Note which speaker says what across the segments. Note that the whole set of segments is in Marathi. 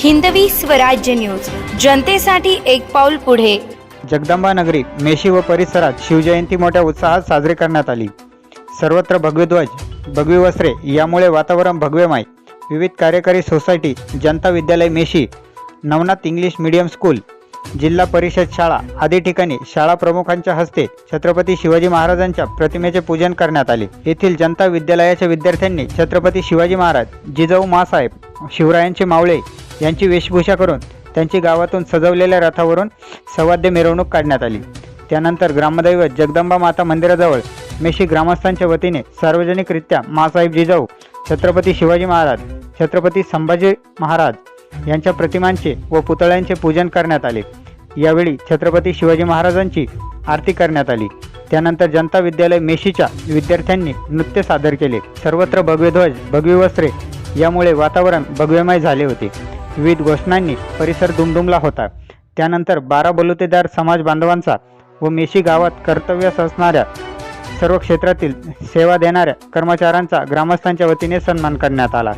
Speaker 1: हिंदवी स्वराज्य न्यूज. जनतेसाठी एक पाऊल पुढे.
Speaker 2: जगदंबा नगरी मेशी व परिसरात शिवजयंती मोठ्या उत्साहात साजरी करण्यात आली. सर्वत्र भगवे ध्वज भगवी वस्त्रे यामुळे वातावरण भगवेमय. विविध कार्यकारी सोसायटी जनता विद्यालय मेशी नवनाथ इंग्लिश मीडियम स्कूल जिल्हा परिषद शाळा. आदी ठिकाणी शाळा प्रमुखांच्या हस्ते छत्रपती शिवाजी महाराजांच्या प्रतिमेचे पूजन करण्यात आले. येथील जनता विद्यालयाच्या विद्यार्थ्यांनी छत्रपती शिवाजी महाराज जिजाऊ मासाहेब शिवरायांचे मावळे यांची वेशभूषा करून त्यांची गावातून सजवलेल्या रथावरून सवाद्य मिरवणूक काढण्यात आली. त्यानंतर ग्रामदैवत जगदंबा माता मंदिराजवळ मेशी ग्रामस्थांच्या वतीने सार्वजनिकरित्या मासाहेब जिजाऊ छत्रपती शिवाजी महाराज छत्रपती संभाजी महाराज यांच्या प्रतिमांचे व पुतळ्यांचे पूजन करण्यात आले. यावेळी छत्रपती शिवाजी महाराजांची आरती करण्यात आली. त्यानंतर जनता विद्यालय मेशीच्या विद्यार्थ्यांनी नृत्य सादर केले. सर्वत्र भगवे ध्वज भगवी वस्त्रे यामुळे वातावरण भगवेमय झाले होते. विविध घोषणांनी परिसर दुमदुमला होता. त्यानंतर बारा बलुतेदार समाज बांधवांचा व मेशी गावात कर्तव्यास असणाऱ्या सर्व क्षेत्रातील सेवा देणाऱ्या कर्मचाऱ्यांचा ग्रामस्थांच्या वतीने सन्मान करण्यात आला.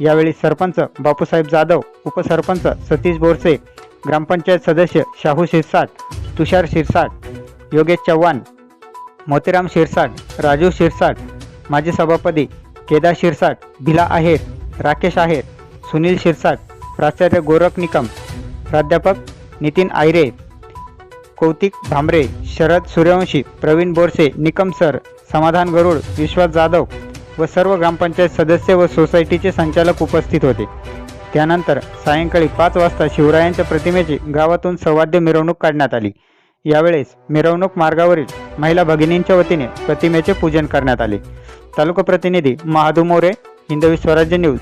Speaker 2: यावेळी सरपंच बापूसाहेब जाधव उपसरपंच सतीश बोरसे ग्रामपंचायत सदस्य शाहू शिरसाट तुषार शिरसाट योगेश चव्हाण मोतीराम शिरसाट राजू शिरसाट माजी सभापती केदार शिरसाट भिला आहेर राकेश आहेर सुनील शिरसाट प्राचार्य गोरख निकम प्राध्यापक नितीन आयरे कौतिक भांबरे शरद सूर्यवंशी प्रवीण बोरसे निकम सर समाधान गरुड विश्वास जाधव व सर्व ग्रामपंचायत सदस्य व सोसायटीचे संचालक उपस्थित होते. त्यानंतर सायंकाळी पाच वाजता शिवरायांच्या प्रतिमेची गावातून सवाद्य मिरवणूक काढण्यात आली. यावेळेस मिरवणूक मार्गावरील महिला भगिनींच्या वतीने प्रतिमेचे पूजन करण्यात आले. तालुका प्रतिनिधी महादू मोरे हिंदवी स्वराज्य न्यूज.